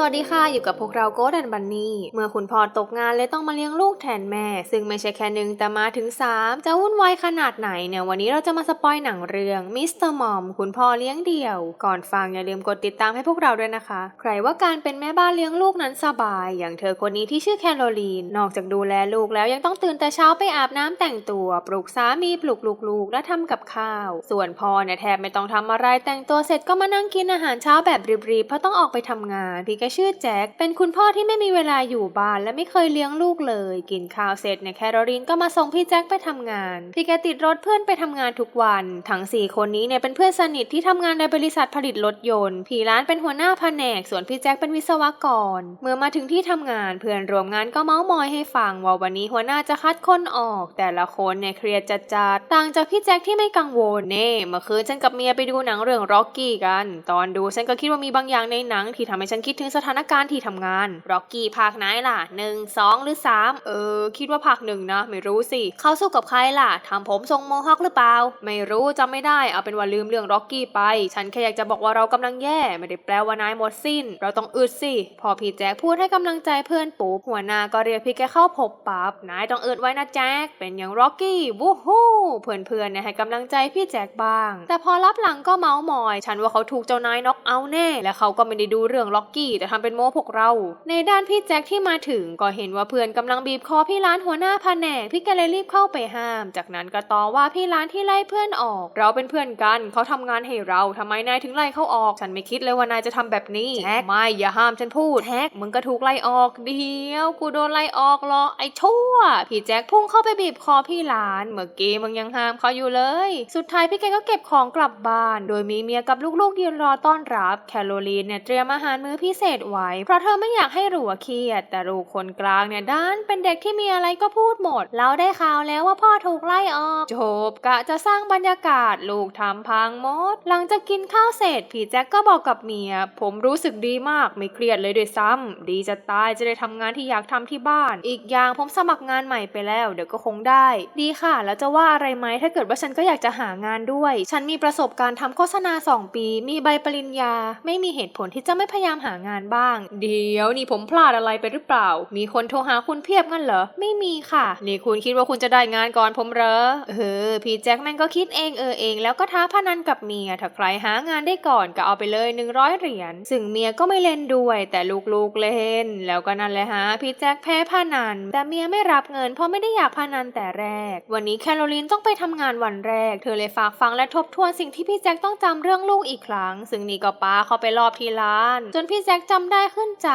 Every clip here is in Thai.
สวัสดีค่ะ อยู่กับพวกเราโกดันบันนี่ เมื่อคุณพ่อตกงานเลยต้องมาเลี้ยงลูกแทนแม่ ซึ่งไม่ใช่แค่หนึ่งแต่มาถึง 3 จะวุ่นวายขนาดไหนเนี่ย วันนี้เราจะมาสปอยหนังเรื่องมิสเตอร์มอมคุณพ่อเลี้ยงเดี่ยว ก่อนฟังอย่าลืมกดติดตามให้พวกเราด้วยนะคะ ใครว่าการเป็นแม่บ้านเลี้ยงลูกนั้นสบาย อย่างเธอคนนี้ที่ชื่อแคโรลีน นอกจากดูแลลูกแล้วยังต้องตื่นแต่เช้าไปอาบน้ำแต่งตัว ปลุกสามีปลุกลูกๆและทำกับข้าว ส่วนพ่อเนี่ยแทบไม่ต้องทำอะไรแต่งตัวเสร็จก็มานั่งกินอาหารเช้าแบบรีบๆเพราะต้องออกไปทำงานพี่กชื่อแจ็คเป็นคุณพ่อที่ไม่มีเวลาอยู่บ้านและไม่เคยเลี้ยงลูกเลย กินข้าวเสร็จเนี่ยแคโรลีนก็มาส่งพี่แจ็คไปทำงานพี่แกติดรถเพื่อนไปทำงานทุกวัน ทั้งสี่คนนี้เนี่ยเป็นเพื่อนสนิทที่ทำงานในบริษัทผลิตรถยนต์พี่ร้านเป็นหัวหน้าแผนก ส่วนพี่แจ็คเป็นวิศวกร เมื่อมาถึงที่ทำงานเพื่อนร่วมงานก็เมาส์มอยให้ฟังว่าวันนี้หัวหน้าจะคัดคนออก แต่ละคนเนี่ยเครียดจัดจัดต่างจากพี่แจ็คที่ไม่กังวลเน่เมื่อคืนฉันกับเมียไปดูหนังเรื่องร็อกกี้กัน ตอนดูฉันก็คิดว่ามีบางอย่างในหนังที่ทำให้ฉันคิดถึงสถานการณ์ที่ทำงานร็อกกี้ภาคไหนล่ะหนึ่งสองหรือสามเออ คิดว่าภาคหนึ่งนะ ไม่รู้สิ เขาสู้กับใครล่ะทำผมทรงโมฮอคหรือเปล่า ไม่รู้จำไม่ได้เอาเป็นว่าลืมเรื่องร็อกกี้ไป ฉันแค่อยากจะบอกว่าเรากำลังแย่ ไม่ได้แปลว่านายหมดสิ้น เราต้องอึดสิ พอพี่แจ็คพูดให้กำลังใจเพื่อนปุ๊บหัวหน้าก็เรียกพี่แกเข้าพบปั๊บนายต้องอึดไว้นะแจ็คเป็นอย่างร็อกกี้วู้ฮู้เพื่อนๆเนี่ยให้กำลังใจพี่แจ็คบ้าง แต่พอรับหลังก็เมาส์มอย ฉันว่าเขาถูกเจ้านายน็อกเอาแน่ และเขาก็ไม่ได้ดูเรื่องล็อกกี้แต่ทำเป็นโม้พวกเรา ในด้านพี่แจ็คที่มาถึงก็เห็นว่าเพื่อนกำลังบีบคอพี่ร้านหัวหน้าแผนกพี่แกเลยรีบเข้าไปห้าม จากนั้นก็ต่อว่าพี่ร้านที่ไล่เพื่อนออก เราเป็นเพื่อนกันเขาทำงานให้เราทำไมนายถึงไล่เขาออก ฉันไม่คิดเลยว่านายจะทำแบบนี้แท็กไม่อย่าห้ามฉันพูดแท็กมึงก็ถูกไล่ออกเดียว กูโดนไล่ออกเหรอไอ้ชั่ว พี่แจ็คพุ่งเข้าไปบีบคอพี่ร้าน เมื่อกี้มึงยังห้ามเขาอยู่เลย สุดท้ายพี่แกก็เก็บของกลับบ้าน โดยมีเมียกับลูกๆยืนรอต้อนรับ แคโรลีนเนี่ยเตรียมอาหารมื้อพิเศษไว้ เพราะเธอไม่อยากให้รัวเครียด แต่ลูกคนกลางเนี่ยด้านเป็นเด็กที่มีอะไรก็พูดหมดแล้วได้ข่าวแล้วว่าพ่อถูกไล่ออกจบกะจะสร้างบรรยากาศลูกทำพังหมด หลังจากกินข้าวเสร็จพี่แจ็คก็บอกกับเมีย ผมรู้สึกดีมากไม่เครียดเลยด้วยซ้ำดีจะตายจะได้ทำงานที่อยากทำที่บ้าน อีกอย่างผมสมัครงานใหม่ไปแล้วเดี๋ยวก็คงได้ ดีค่ะ แล้วจะว่าอะไรไหมถ้าเกิดว่าฉันก็อยากจะหางานด้วย ฉันมีประสบการณ์ทำโฆษณา 2 ปี มีใบปริญญา ไม่มีเหตุผลที่จะไม่พยายามหางานบ้าง เดี๋ยวนี่ผมพลาดอะไรไปหรือเปล่า มีคนโทรหาคุณเพียบงั้นเหรอ ไม่มีค่ะ นี่คุณคิดว่าคุณจะได้งานก่อนผมเหรอ เออ พี่แจ็คแม่งก็คิดเองเออเอง แล้วก็ท้าพนันกับเมีย ถ้าใครหางานได้ก่อนก็เอาไปเลย100เหรียญ ซึ่งเมียก็ไม่เล่นด้วย แต่ลูกๆเล่น แล้วก็นั่นแหละฮะ พี่แจ็คแพ้พนัน แต่เมียไม่รับเงินเพราะไม่ได้อยากพนันแต่แรก วันนี้แคโรลีนต้องไปทำงานวันแรก เธอเลยฝากฟังและทบทวนสิ่งที่พี่แจ็คต้องจำเรื่องลูกอีกครั้ง ซึ่งนี่ก็ป้าเขาไปรอบที่ร้าน จนพี่แจ็คจำำได้ขึ้นใจ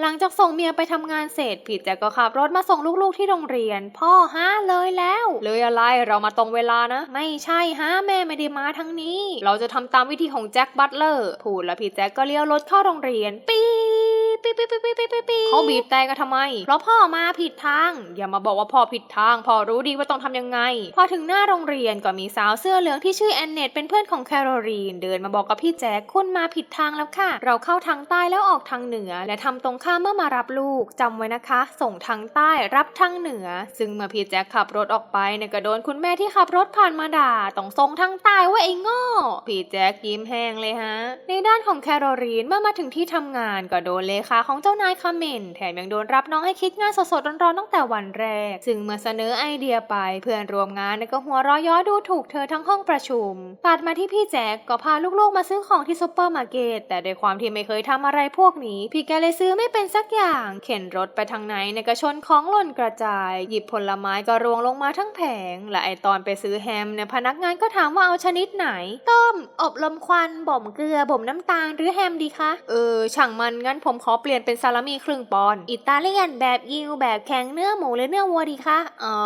หลังจากส่งเมียไปทำงานเสร็จผิดแจ็คก็ขับรถมาส่งลูกๆที่โรงเรียน พ่อฮะเลยแล้ว เลยอะไรเรามาตรงเวลานะ ไม่ใช่ฮะแม่ไม่ได้มาทั้งนี้ เราจะทำตามวิธีของแจ็คบัตเลอร์พูดแล้วผิดแจ็คก็เลี้ยวรถเข้าโรงเรียนปี๊ ปี๊ดปี๊ปี๊ดปี๊ปี๊ดปี๊เขาบีบแต่กันทำไม เพราะพ่อมาผิดทาง อย่ามาบอกว่าพ่อผิดทาง พ่อรู้ดีว่าต้องทำยังไง พอถึงหน้าโรงเรียนก็มีสาวเสื้อเหลืองที่ชื่อแอนเนตเป็นเพื่อนของแคโรลีนเดินมาบอกกับพี่แจ็คคุณมาผิดทางแล้วค่ะ เราเข้าทางใต้แล้วออกทางเหนือ และทำตรงข้ามเมื่อมารับลูกจำไว้นะคะ ส่งทางใต้รับทางเหนือ ซึ่งเมื่อพี่แจ็คขับรถออกไปเนี่ยก็โดนคุณแม่ที่ขับรถผ่านมาด่าต้องส่งทางใต้ว่าไอ้โง่พี่แจ็คยิ้มแห้งเลยฮะ ในด้านของแคโรลีนเมื่อมาถึงที่ทำงานก็โดนเลขาของเจ้านายคอมเมนต์แถมยังโดนรับน้องให้คิดงานสดๆร้อนๆตั้งแต่วันแรก ซึ่งเมื่อเสนอไอเดียไปเพื่อนร่วมงานก็หัวเราะย้อดูถูกเธอทั้งห้องประชุมตัดมาที่พี่แจ็คก็พาลูกๆมาซื้อของที่ซุปเปอร์มาร์เก็ตแต่ด้วยความที่ไม่เคยทำอะไรพวกนี้ พี่แกเลยซื้อไม่เป็นสักอย่าง เข็นรถไปทางไหนก็ชนของหล่นกระจาย หยิบผลไม้ก็รวงลงมาทั้งแผง และไอตอนไปซื้อแฮมเนี่ยพนักงานก็ถามว่าเอาชนิดไหน ต้ม อบลมควันบ่มเกลือบ่มน้ำตาลหรือแฮมดีคะเออช่างมันงั้นผมขอเปลี่ยนเป็นซาลามี่ครึ่งปอนด์อิตาเลียนแบบยิวแบบแข็งเนื้อหมูหรือเนื้อวัวดีคะอ๋อ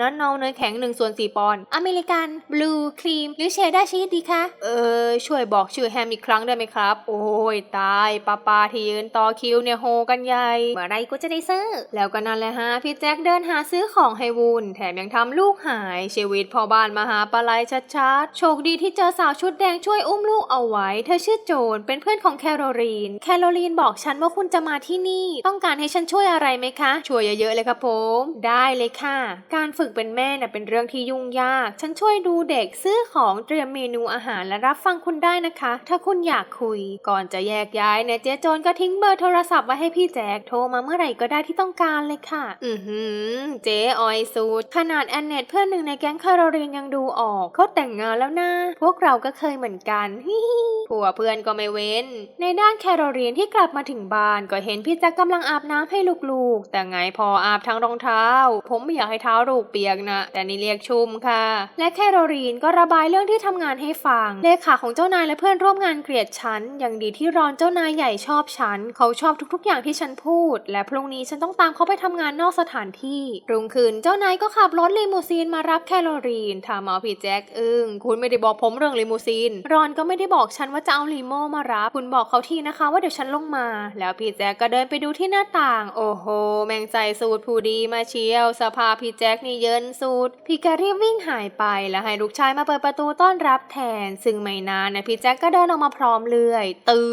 นั้นเอาเนยแข็ง1ส่วน4ปอนด์อเมริกันบลูครีมหรือเชดดาร์ชีสดีคะเออช่วยบอกชื่อแฮมอีกครั้งได้ไหมครับ โอ้ยตายป้าปาที่ยืนต่อคิวเนี่ยโฮกันใหญ่เมื่อไรกูจะได้ซื้อ แล้วก็นั่นแหละฮะพี่แจ็คเดินหาซื้อของให้วุนแถมยังทำลูกหายชีวิตพ่อบ้านมาหาปลาไหลชัดๆโชคดีที่เจอสาวชุดแดงช่วยอุ้มลูกเอาไว้ เธอชื่อโจนเป็นเพื่อนของแคโรลีน แคโรลีนบอกฉันว่าคุณจะมาที่นี่ ต้องการให้ฉันช่วยอะไรไหมคะ ช่วยเยอะๆเลยครับผม ได้เลยค่ะ การฝึกเป็นแม่น่ะเป็นเรื่องที่ยุ่งยาก ฉันช่วยดูเด็กซื้อของเตรียมเมนูอาหารและรับฟังคุณได้นะคะ ถ้าคุณอยากคุย ก่อนจะแยกย้ายเนี่ยเจ๊โจนก็ทิ้งเบอร์โทรศัพท์ไว้ให้พี่แจ๊คโทรมาเมื่อไหร่ก็ได้ที่ต้องการเลยค่ะ อือหือ เจ๊ออยสูตรขนาดแอนเนตเพื่อนหนึ่งในแก๊งคาโรลีนยังดูออกเขาแต่งงานแล้วนะพวกเราก็เคยเหมือนกันฮิฮิผัวเพื่อนก็ไม่เว้น ในด้านแคโรลีนที่กลับมาถึงบ้านก็เห็นพี่แจ๊คกำลังอาบน้ำให้ลูกๆ แต่ไงพออาบทั้งรองเท้า ผมไม่อยากให้เท้าลูกเปียกนะ แต่นี่เรียกชุ่มค่ะ และแคโรลีนก็ระบายเรื่องที่ทำงานให้ฟัง เลขาของเจ้านายและเพื่อนร่วมงานเกลียดฉัน อย่างดีที่รอนเจ้านายใหญ่ชอบฉัน เขาชอบทุกๆ อย่างที่ฉันพูด และพรุ่งนี้ฉันต้องตามเขาไปทำงานนอกสถานที่รุ่งขึ้นเจ้านายก็ขับรถลีมูซีนมารับแคโรลีนทำเอาพี่แจ็คอึ้งคุณไม่ได้บอกผมเรื่องลีมูซีน รอนก็ไม่ได้บอกฉันว่าจะเอาลีโมมารับ คุณบอกเขาทีนะคะว่าเดี๋ยวฉันลงมาแล้วพี่แจ็คก็เดินไปดูที่หน้าต่าง โอ้โห แมงใจสูตรผู้ดีมาเชียว สภาพพี่แจ็คนี่เยินสูตร พี่แกรีบวิ่งหายไปแล้วให้ลูกชายมาเปิดประตูต้อนรับแทน ซึ่งไม่นานนะพี่แจ็คก็เดินออกมาพร้อมเลื่อย ตื่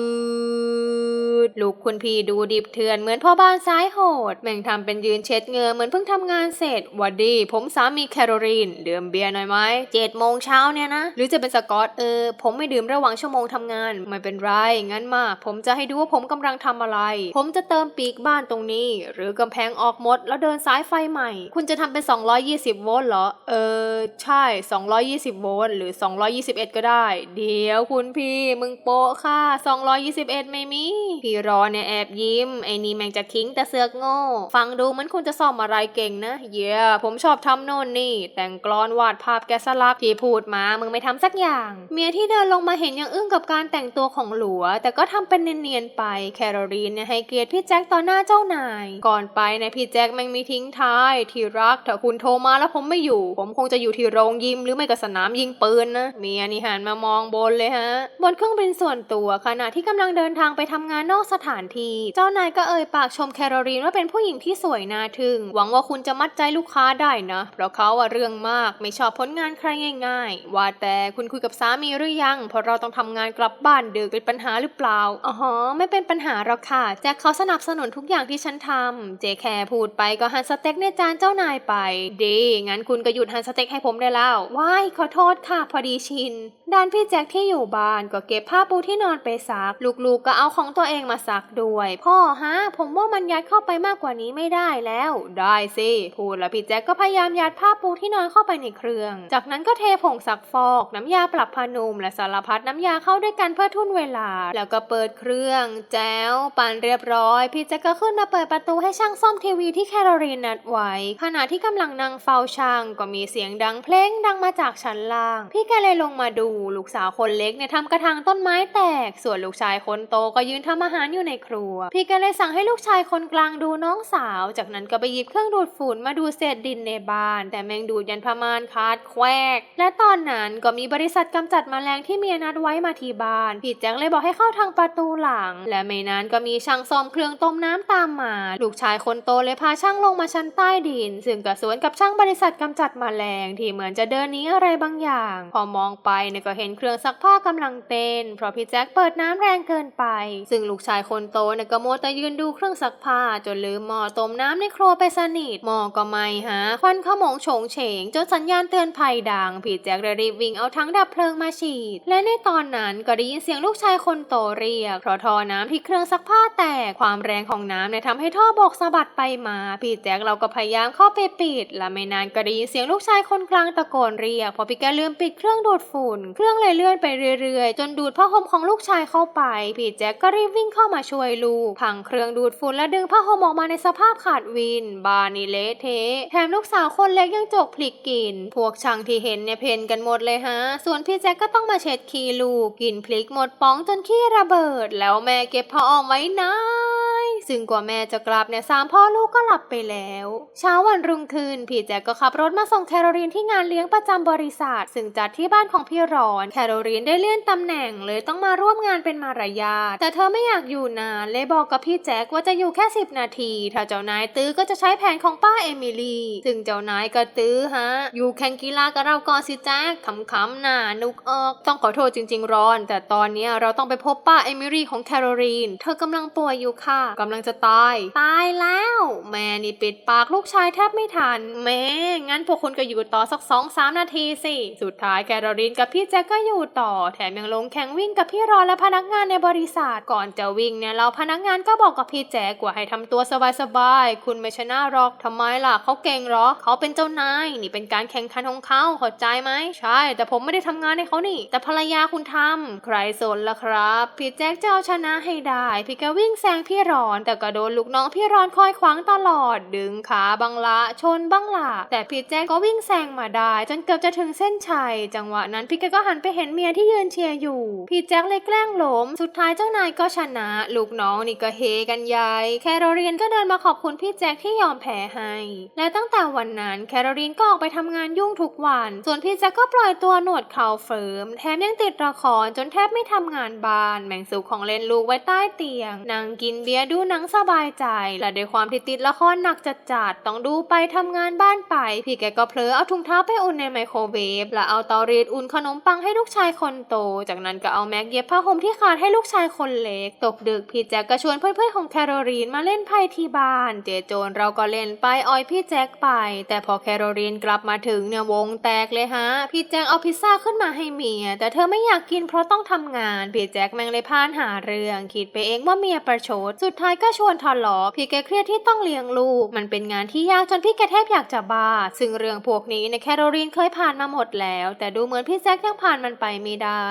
น ดลูกคุณพี่ดูดิบเถื่อนเหมือนพ่อบ้านซ้ายโหดแม่งทำเป็นยืนเช็ดเงือเหมือนเพิ่งทำงานเสร็จวัดดี ผมสามีแคโรลีนดื่มเบียร์หน่อยไหมเจ็ดโมงเช้าเนี่ยนะ หรือจะเป็นสกอตเออ ผมไม่ดื่มระหว่างชั่วโมงทำงาน ไม่เป็นไร งั้นมา ผมจะให้ดูว่าผมกำลังทำอะไร ผมจะเติมปีกบ้านตรงนี้ หรือกำแพงออกหมด แล้วเดินสายไฟใหม่ คุณจะทำเป็น 220 โวลต์เหรอ เออ ใช่ 220 โวลต์หรือ 221 ก็ได้ เดี๋ยวคุณพี่ มึงโปะค่ะ 221 ไม่มีพี่รอเนี่ยแอบยิ้ม ไอ้นี่แม่งจะคิงแต่เสือกโง่ ฟังดูเหมือนคุณจะซ่อมอะไรเก่งนะ เย้ผมชอบทำโน่นนี่ แต่งกลอนวาดภาพแกสลักที่พูดมามึงไม่ทำสักอย่าง เมียที่เดินลงมาเห็นยังอึ้งกับการแต่งตัวของหลัว แต่ก็ทำเป็นเนียนๆไป แคโรลีนเนี่ยให้เกียรติพี่แจ็คต่อหน้าเจ้านาย ก่อนไปเนี่ยพี่แจ็คแม่งมีทิ้งท้าย ที่รักถ้าคุณโทรมาแล้วผมไม่อยู่ ผมคงจะอยู่ที่โรงยิมหรือไม่ก็สนามยิงปืนนะ เมียนี่หันมามองบนเลยฮะ บนเครื่องบินส่วนตัวขณะที่กำลังเดินทางไปทำงานนอกสถานที่ เจ้านายก็เอ่ยปากชมแคโรลีนว่าเป็นผู้หญิงที่สวยน่าทึ่ง หวังว่าคุณจะมัดใจลูกค้าได้นะ เพราะเขาอะเรื่องมากไม่ชอบผลงานใครง่าย ๆ ว่าแต่คุณคุยกับสามีหรือยังเพราะเราต้องทำงานกลับบ้านดึกเป็นปัญหาหรือเปล่าอ๋อไม่เป็นปัญหาหรอกค่ะแจ็คเขาสนับสนุนทุกอย่างที่ฉันทำเจแคร์พูดไปก็หั่นสเต็กในจานเจ้านายไป ดีงั้นคุณก็หยุดหั่นสเต็กให้ผมได้แล้วว้ายขอโทษค่ะพอดีชินด้านพี่แจ็คที่อยู่บ้านก็เก็บผ้าปูที่นอนไปซักลูกๆก็เอาของตัวเองมาซักด้วย พ่อฮะ ผมว่ามันยัดเข้าไปมากกว่านี้ไม่ได้แล้ว ได้สิ พูดแล้วพี่แจ็คก็พยายามยัดผ้าปูที่นอนเข้าไปในเครื่อง จากนั้นก็เทผงซักฟอก น้ำยาปรับผ้านุ่มและสารพัดน้ำยาเข้าด้วยกันเพื่อทุ่นเวลา แล้วก็เปิดเครื่อง แจ้วปั่นเรียบร้อย พี่แจ็คก็ขึ้นมาเปิดประตูให้ช่างซ่อมทีวีที่แคโรลีนนัดไว้ ขณะที่กำลังนั่งเฝ้าช่างก็มีเสียงดังเพลงดังมาจากชั้นล่าง พี่แกเลยลงมาดู ลูกสาวคนเล็กเนี่ยทำกระถางต้นไม้แตก ส่วนลูกชายคนโตก็ยืนทำอาหารอยู่ในครัว พี่แกเลยสั่งให้ลูกชายคนกลางดูน้องสาว จากนั้นก็ไปหยิบเครื่องดูดฝุ่นมาดูเศษดินในบ้าน แต่แมงดูดยันพมานคาดแควก และตอนนั้นก็มีบริษัทกำจัดแมลงที่เมียนัดไว้มาที่บ้าน พี่แจ็คเลยบอกให้เข้าทางประตูหลัง และไม่นานก็มีช่างซ่อมเครื่องต้มน้ำตามมา ลูกชายคนโตเลยพาช่างลงมาชั้นใต้ดิน ซึ่งก็สวนกับช่างบริษัทกำจัดแมลงที่เหมือนจะเดินนี้อะไรบางอย่าง พอมองไปเนี่ยก็เห็นเครื่องซักผ้ากำลังเต้นเพราะพี่แจ็คเปิดน้ำแรงเกินไป ซึ่งลูกชายคนโตเนี่ยก็โมแต่ยืนดูเครื่องซักผ้าจนลืมหม้อต้มน้ำในครัวไปสนิทหม้อก็ไม่หาควันขมงโฉงเฉงจนสัญญาณเตือนภัยดังพี่แจ็คเลยรีบวิ่งเอาทั้งดับเพลิงมาฉีด และในตอนนั้นก็ได้ยินเสียงลูกชายคนโตเรียกเพราะท่อน้ำที่เครื่องซักผ้าแตกความแรงของน้ำเนี่ยทำให้ท่อโบกสะบัดไปมาพี่แจ็คเราก็พยายามเข้าไปปิด และไม่นานก็ได้ยินเสียงลูกชายคนกลางตะโกนเรียกพอพี่แกลืมปิดเครื่องดูดฝุ่น เครื่องเลยเลื่อนไปเรื่อยๆ จนดูดผ้าห่มของลูกชายเข้าไปพี่แจ็คก็รีบวิ่งเข้ามาช่วยลูก พังเครื่องดูดฝุ่นและดึงผ้าห่มออกมาในสภาพขาดวิน บานิเละเทะแถมลูกสาวคนเล็กยังจกพลิกกิน พวกช่างที่เห็นเนี่ยเพนกันหมดเลยฮะ ส่วนพี่แจ็คก็ต้องมาเช็ดขี้ลูก กินพลิกหมดป้องจนขี้ระเบิด แล้วแม่เก็บผ้าอ้อมไว้นาน ซึ่งกว่าแม่จะกลับเนี่ยสามพ่อลูกก็หลับไปแล้ว เช้าวันรุ่งขึ้นพี่แจ็คก็ขับรถมาส่งแคโรลีนที่งานเลี้ยงประจำบริษัท ซึ่งจัดที่บ้านของพี่รอน แคโรลีนได้เลื่อนตำแหน่งเลยต้องมาร่วมงานเป็นมารยาทแต่เธอไม่อยากอยู่นานเลยบอกกับพี่แจ็คว่าจะอยู่แค่10นาทีถ้าเจ้านายตื้อก็จะใช้แผนของป้าเอมิลี่ซึ่งเจ้านายก็ตื้อฮะ อยู่แข่งกีฬากับเราก่อนสิแจ็คขำๆน่ะนุกออกต้องขอโทษจริง ๆ รอน แต่ตอนนี้เราต้องไปพบป้าเอมิลี่ของแคโรลีนเธอกำลังป่วยอยู่ค่ะกำลังจะตาย ตายแล้ว แม่นี่ปิดปากลูกชายแทบไม่ทัน แม่งั้นพวกคุณก็อยู่ต่อสักสองสามนาทีสิ สุดท้ายแคโรลีนกับพี่แจ็คก็อยู่ต่อ แถมยังลงแข่งวิ่งกับพี่รอนและพนักงานในบริษัท ก่อนจะวิ่งเนี่ยเราพนักงานก็บอกกับพี่แจ็คว่าให้ทำตัวสบายๆ คุณไม่ชนะหรอกทำไมล่ะเขาเก่งหรอ เขาเป็นเจ้านาย นี่เป็นการแข่งขันของเขาเข้าใจไหม ใช่ แต่ผมไม่ได้ทำงานให้เขานี่ แต่ภรรยาคุณทำใครสนล่ะครับ พี่แจ็คจะเอาชนะให้ได้ พี่ก็วิ่งแซงพี่รอนแต่ก็โดนลูกน้องพี่รอนคอยขวางตลอด ดึงขาบังละชนบังละแต่พี่แจ็คก็วิ่งแซงมาได้ จนเกือบจะถึงเส้นชัยจังหวะนั้นพี่แกก็หันไปเห็นเมียที่ยืนเชียร์อยู่ พี่แจ็คเลยแกล้งล้มสุดท้ายเจ้านายก็ชนะ ลูกน้องนี่ก็เฮกันใหญ่แคโรลีนก็เดินมาขอบคุณพี่แจ็คที่ยอมแพ้ให้ และตั้งแต่วันนั้นแคโรลีนก็ออกไปทำงานยุ่งทุกวัน ส่วนพี่แจ็คก็ปล่อยตัวหนวดเขาเฟิร์มแถมยังติดละครจนแทบไม่ทำงานบ้านแบ่งสุขของเล่นลูกไว้ใต้เตียงนั่งกินเบียร์ดูหนังสบายใจ และด้วยความที่ติดละครหนักจัดๆ ต้องดูไปทำงานบ้านไป พี่แกก็เพลอเอาถุงเท้าไปอุ่นในไมโครเวฟ และเอาเตารีดอุ่นขนมปังให้ลูกชายคนโต จากนั้นก็เอาแม็กเย็บผ้าห่มที่ขาดให้ลูกชายคนเล็ก ตกดึกพี่แจ็คก็ชวนเพื่อนๆของแคโรลีนมาเล่นไพ่ที่บ้าน เจโจนเราก็เล่นไปออยพี่แจ็คไป แต่พอแคโรลีนกลับมาถึงเนี่ยวงแตกเลยฮะ พี่แจ็คเอาพิซซ่าขึ้นมาให้เมีย แต่เธอไม่อยากกินเพราะต้องทำงาน พี่แจ็คแม่งเลยพานหาเรื่อง คิดไปเองว่าเมียประชด สุดท้ายก็ชวนทะเลาะพี่แกเครียดที่ต้องเลี้ยงลูก มันเป็นงานที่ยากจนพี่แกแทบอยากจะบ้า ซึ่งเรื่องพวกนี้ในแคโรลีนเคยผ่านมาหมดแล้ว แต่ดูเหมือนพี่แจ็คยังผ่านมันไปไม่ได้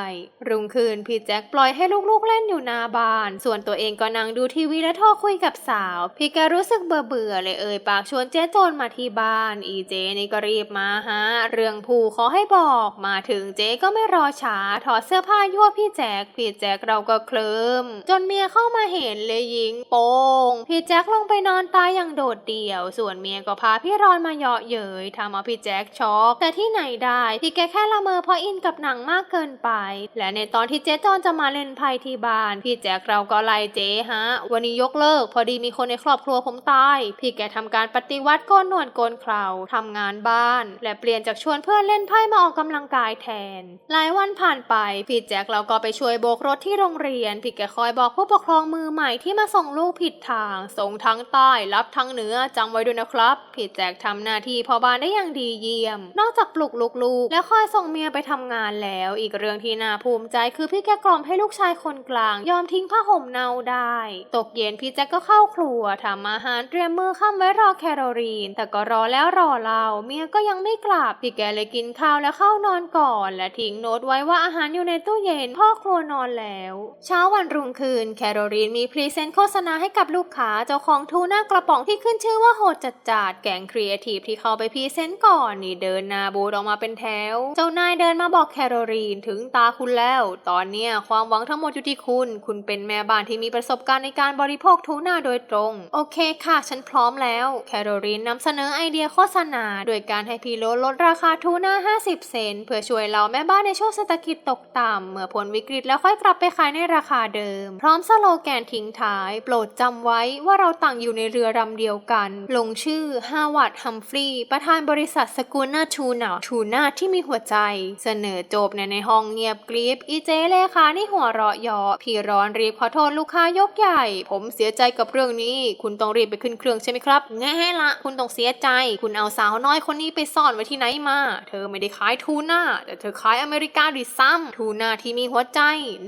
รุ่งคืนพี่แจ็คปล่อยให้ลูกๆเล่นอยู่หน้าบ้าน ส่วนตัวเองก็นั่งดูทีวีและโทรคุยกับสาว พี่แกรู้สึกเบื่อเบื่อเลยเอ่ยปากชวนเจ๊โจนมาที่บ้าน อีเจนี่ก็รีบมาฮะ เรื่องผู้ขอให้บอกมาถึงเจ๊ก็ไม่รอช้าถอดเสื้อผ้ายั่วพี่แจ็คพี่แจ็คเราก็เคลิ้มจนเมียเข้ามาเห็นเลยยิงโป้งพี่แจ็คลงไปนอนตายอย่างโดดเดี่ยว ส่วนเมียก็พาพี่รอนมาเยาะเย้ยทำเอาพี่แจ็คช็อก แต่ที่ไหนได้พี่แกแค่ละเมอเพราะอินกับหนังมากเกินไป และในตอนที่เจ๊จอนจะมาเล่นไพ่ที่บ้าน พี่แจ็คเราก็ไล่เจ๊ฮะ วันนี้ยกเลิก พอดีมีคนในครอบครัวผมตาย พี่แกทำการปฏิวัติโกนหนวดโกนเคราทำงานบ้าน และเปลี่ยนจากชวนเพื่อนเล่นไพ่มาออกกำลังกายแทน หลายวันผ่านไป พี่แจ็คเราก็ไปช่วยโบกรถที่โรงเรียน พี่แกคอยบอกผู้ปกครองมือใหม่ที่มาส่งงลูกผิดทาง ส่งทั้งใต้รับทั้งเหนือจำไว้ด้วยนะครับพี่แจ็คทำหน้าที่พ่อบ้านได้อย่างดีเยี่ยม นอกจากปลุกลูกๆ และคอยส่งเมียไปทำงานแล้ว อีกเรื่องที่น่าภูมิใจคือพี่แกกล่อมให้ลูกชายคนกลาง ยอมทิ้งผ้าห่มเนาได้ ตกเย็นพี่แจ็คก็เข้าครัวทำอาหารเตรียมมือค่ำไว้รอแคโรลีน แต่ก็รอแล้วรอเล่าเมียก็ยังไม่กลับพี่แกเลยกินข้าวแล้วเข้านอนก่อน และทิ้งโน้ตไว้ว่าอาหารอยู่ในตู้เย็นพ่อครัวนอนแล้ว เช้าวันรุ่งขึ้นแคโรลีนมีพรีเซนต์โฆษณาให้กับลูกค้าเจ้าของทูน่ากระป๋องที่ขึ้นชื่อว่าโหดจัดจัดๆแกงครีเอทีฟที่เข้าไปพรีเซนต์ก่อนนี่เดินหนาบูดออกมาเป็นแถว เจ้านายเดินมาบอกแคโรลีนถึงตาคุณแล้ว ตอนเนี้ยความหวังทั้งหมดอยู่ที่คุณ คุณเป็นแม่บ้านที่มีประสบการณ์ในการบริโภคทูน่าโดยตรง โอเคค่ะ ฉันพร้อมแล้ว แคโรลีนนำเสนอไอเดียโฆษณาโดยการให้พีโลลดราคาทูน่า 50 เซนเพื่อช่วยเราแม่บ้านในช่วงเศรษฐกิจตกต่ำเมื่อพ้นวิกฤตแล้วค่อยกลับไปขายในราคาเดิม พร้อมสโลแกนทิ้งท้ายปรดจำไว้ว่าเราต่างอยู่ในเรือลำเดียวกัน ลงชื่อฮาวาดฮัมฟรีย์ประธานบริษัทสกูน่าทูน่าทูน่าที่มีหัวใจ เสนอจบในในห้องเงียบกริบอีเจเลขานี่หัวเราะยาะพี่ร้อนรีบขอโทษลูกค้ายกใหญ่ ผมเสียใจกับเรื่องนี้ คุณต้องรีบไปขึ้นเครื่องใช่ไหมครับแง่ละ คุณต้องเสียใจ คุณเอาสาวน้อยคนนี้ไปซ่อนไว้ที่ไหนมา เธอไม่ได้ขายทูน่าแต่เธอขายอเมริกาดิซ้ำทูน่าที่มีหัวใจ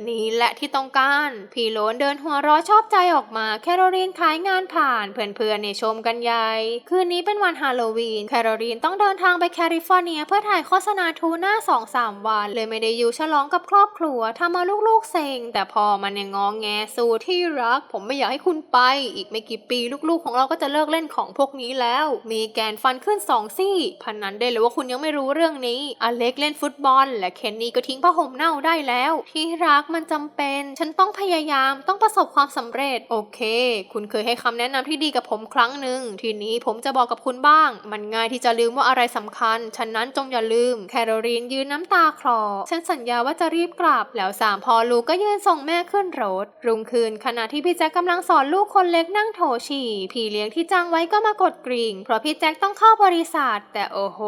นี่แหละที่ต้องการ พี่โลนเดินหัวเร้อชอบใจออกมาแคโรลีนขายงานผ่าน เพื่อนๆในยชมกันใหญ่ คืนนี้เป็นวันฮาโลวีน แคโรลีนต้องเดินทางไปแคลิฟอร์เนีย เพื่อถ่ายโฆษณาทูน่าสองสามวัน เลยไม่ได้อยู่ฉลองกับครอบครัวทำเอาลูกๆเซ็ง แต่พอมันยังงองแงสู้ที่รัก ผมไม่อยากให้คุณไป อีกไม่กี่ปีลูกๆ ของเราก็จะเลิกเล่นของพวกนี้แล้ว มีแกนฟันขึ้นสองซี่ พันนั้นได้เลยว่าคุณยังไม่รู้เรื่องนี้อเล็กเล่นฟุตบอล และเคนนี่ก็ทิ้งผ้าห่มเน่าได้แล้ว ที่รักมันจำเป็น ฉันต้องพยายามต้องประสบความสำเร็จโอเคคคุณเคยให้คำแนะนำที่ดีกับผมครั้งหนึ่ง ทีนี้ผมจะบอกกับคุณบ้าง มันง่ายที่จะลืมว่าอะไรสำคัญ ฉะนั้นจงอย่าลืม แคโรลีนยืนน้ำตาคลอ ฉันสัญญาว่าจะรีบกลับ แล้วสามพอลูกก็ยืนส่งแม่ขึ้นรถ รุ่งคืนขณะที่พี่แจ็คกำลังสอนลูกคนเล็กนั่งโถฉี่ พี่เลี้ยงที่จ้างไว้ก็มากดกริ่ง เพราะพี่แจ็คต้องเข้าบริษัท แต่โอ้โห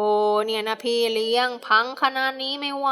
เนี่ยนะพี่เลี้ยง พังขนาดนี้ไม่ไหว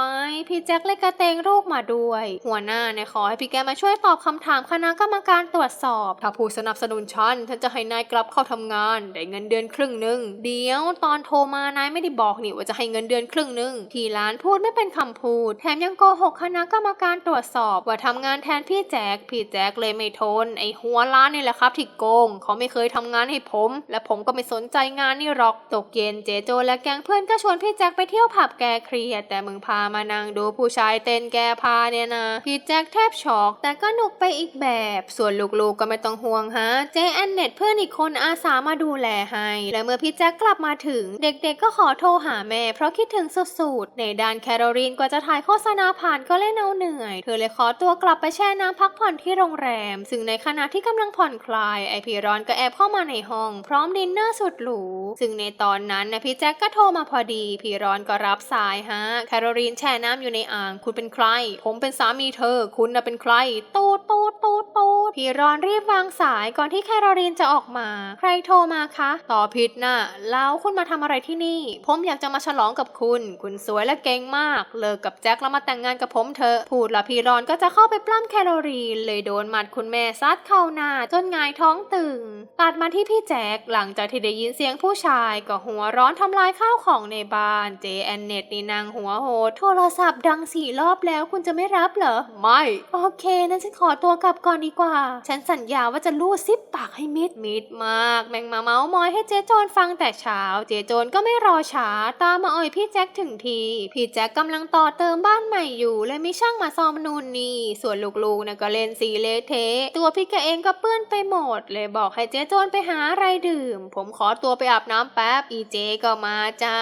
พี่แจ็คเลยกระเตงลูกมาด้วย หัวหน้าเนี่ยขอให้พี่แกมาช่วยตอบคำถามคณะกรรมการตรวจสอบ ถ้าผู้สนับสนุนฉันฉันจะให้นายกลับเข้าทำงาน ได้เงินเดือนครึ่งหนึ่งเดี๋ยวตอนโทรมานายไม่ได้บอกนี่ว่าจะให้เงินเดือนครึ่งหนึ่งพี่ร้านพูดไม่เป็นคำพูด แถมยังโกหกคณะกรรมการตรวจสอบ ว่าทำงานแทนพี่แจ็คพี่แจ็คเลยไม่ทน ไอหัวร้านนี่แหละครับที่โกง เขาไม่เคยทำงานให้ผม และผมก็ไม่สนใจงานนี่หรอกตกเย็นเจโจและแก๊งเพื่อนก็ชวนพี่แจ็คไปเที่ยวผับแกเครียดแต่มึงพามานังดูผู้ชายเต้นแกพาเนี่ยนะพี่แจ็คแทบช็อก แต่ก็หนุกไปอีกแบบส่วนลูกๆก็ไม่ต้องห่วงฮะ เจแอนเน็ตเพื่อนอีกคนอาสามาดูแลให้ และเมื่อพี่แจ็คกลับมาถึง เด็กๆก็ขอโทรหาแม่ เพราะคิดถึงสุดๆ ในด้านแคโรลีนกว่าจะถ่ายโฆษณาผ่านก็เล่นเอาเหนื่อย เธอเลยขอตัวกลับไปแช่น้ำพักผ่อนที่โรงแรม ซึ่งในขณะที่กำลังผ่อนคลาย ไอพีรอนก็แอบเข้ามาในห้อง พร้อมดินเนอร์สุดหรู ซึ่งในตอนนั้นนะพี่แจ็คก็โทรมาพอดี พีรอนก็รับสายฮะ แคโรลีนแช่น้ำอยู่ในอ่าง คุณเป็นใคร ผมเป็นสามีเธอ คุณน่ะเป็นใคร ตูดตูดตูดตูดพีรอนรีบวางสายก่อนที่แคโรลีนจะออกมา ใครโทรมาคะต่อผิดน่ะแล้วคุณมาทำอะไรที่นี่ ผมอยากจะมาฉลองกับคุณ คุณสวยและเก่งมาก เลิกกับแจ็คแล้วมาแต่งงานกับผมเถอะ พูดละพีรอนก็จะเข้าไปปล้ำแคโรลีน เลยโดนหมัดคุณแม่ซัดเข้าหน้าจนงายท้องตึง ตัดมาที่พี่แจ็คหลังจากที่ได้ยินเสียงผู้ชายก็หัวร้อนทำลายข้าวของในบ้าน เจแอนเนตนี่นางหัวโหดโทรศัพท์ดังสี่รอบแล้วคุณจะไม่รับเหรอ ไม่ โอเคนั้นฉันขอตัวกลับก่อนดีกว่า ฉันสัญญาว่าจะลูดซิปปากให้มิดมิดมาก แมงมาเมาส์มอยให้เจโจนฟังแต่เช้า เจโจนก็ไม่รอช้า ตามมาอ่อยพี่แจ็คถึงที พี่แจ็คกำลังต่อเติมบ้านใหม่อยู่เลยมีช่างมาซ่อมนูนนี่ ส่วนลูกๆนะก็เล่นสีเลเท ตัวพี่แกเองก็เปื้อนไปหมด เลยบอกให้เจโจนไปหาอะไรดื่ม ผมขอตัวไปอาบน้ำแป๊บ อีเจก็มาจ้า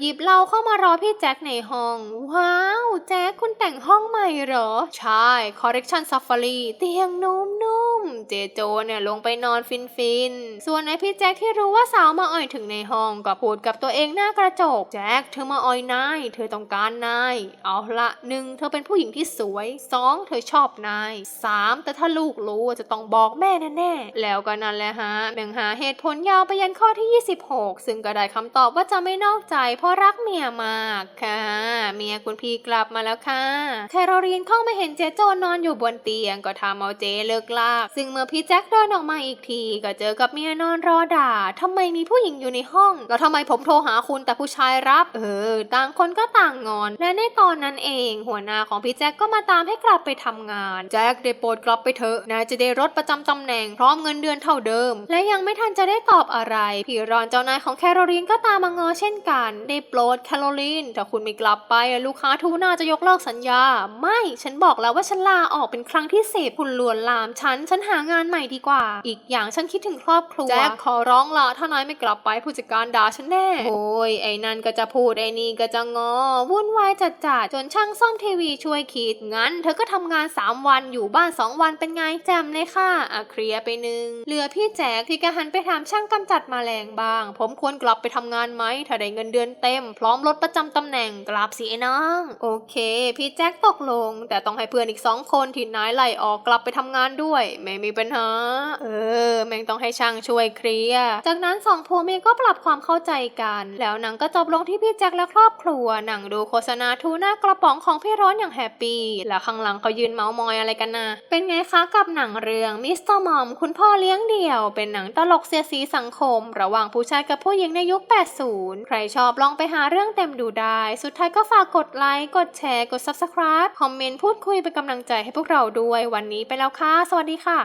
หยิบเหล้าเข้ามารอพี่แจ็คในห้อง ว้าว แจ็คคุณแต่งห้องใหม่เหรอ ใช่ Correction Safari เตียงนุ่มๆเจโจเนี่ยลงไปนอนฟินๆส่วนไอพี่แจ็คที่รู้ว่าสาวมาอ่อยถึงในห้องก็พูดกับตัวเองหน้ากระจก แจ็คเธอมาอ่อยนาย เธอต้องการนาย เอาละหนึ่งเธอเป็นผู้หญิงที่สวยสองเธอชอบนายสามแต่ถ้าลูกรู้จะต้องบอกแม่แน่ๆแล้วก็นั่นแหละฮะแบ่งหาเหตุผลยาวไปยันข้อที่ 26 ซึ่งก็ได้คำตอบว่าจะไม่นอกใจ เพราะรักเมียมากค่ะ เมียคุณพี่กลับมาแล้วค่ะแคโรลีนเข้ามาเห็นเจโจนอนอยู่บนเตียงก็ทำเอาเจเลิกลากซึ่งเมื่อพี่แจ็คเดินออกมาอีกที ก็เจอกับเมียนอนรอด่าทำไมมีผู้หญิงอยู่ในห้อง แล้วทำไมผมโทรหาคุณแต่ผู้ชายรับ เออ ต่างคนก็ต่างงอน และในตอนนั้นเอง หัวหน้าของพี่แจ็คก็มาตามให้กลับไปทำงาน แจ็คได้โปรดกลับไปเถอะนายจะได้รถประจำตำแหน่งพร้อมเงินเดือนเท่าเดิม และยังไม่ทันจะได้ตอบอะไรพี่รอนเจ้านายของแคโรลีนก็ตามมางอเช่นกัน ได้โปรดแคโรลีนถ้าคุณไม่กลับไปลูกค้าทูน่าจะยกเลิกสัญญา ไม่ ฉันบอกแล้วว่าฉันลาออกเป็นครั้งที่สิบคุณลวนลามฉันฉันหางานใหม่ดีกว่า อีกอย่างฉันคิดถึงครอบครัว แจ็คขอร้องละถ้านายไม่กลับไปผู้จัดการด่าฉันแน่ โอ้ยไอ้นั่นก็จะพูดไอ้นี่ก็จะงอ วุ่นวายจัดจัดๆจนช่างซ่อมทีวีช่วยคิด งั้น เธอก็ทำงาน 3 วันอยู่บ้าน 2 วันเป็นไงแจมเลยค่ะอะเคลียร์ไปหนึ่งเหลือพี่แจ็คที่แกหันไปถามช่างกำจัดแมลงบ้าง ผมควรกลับไปทำงานไหมถ้าได้เงินเดือนเต็ม พร้อมรถประจำตำแหน่งกลับสิไอ้น้องโอเค พี่แจ็คตกลง แต่ต้องให้เพื่อนอีกสองคนที่นายไล่ออกกลับไปทำงานด้วยไม่มีปัญหา เออ แม่งต้องให้ช่างช่วยเคลียร์จากนั้นสองผัวเมียก็ปรับความเข้าใจกัน แล้วหนังก็จบลงที่พี่แจ็คและครอบครัว หนังดูโฆษณาทูน่ากระป๋องของพี่ร้อนอย่างแฮปปี้แล้วข้างหลังเขายืนเมาส์มอยอะไรกันนะเป็นไงคะกับหนังเรื่องมิสเตอร์มอมคุณพ่อเลี้ยงเดี่ยว เป็นหนังตลกเสียสีสังคม ระหว่างผู้ชายกับผู้หญิงในยุค 80 ใครชอบลองไปหาเรื่องเต็มดูได้ สุดท้ายก็ฝากกดไลค์กดแชร์กด Subscribe คอมเมนต์พูดคุยเป็นกำลังใจให้พวกเราด้วยวันนี้ไปแล้วค่ะ สวัสดีค่ะ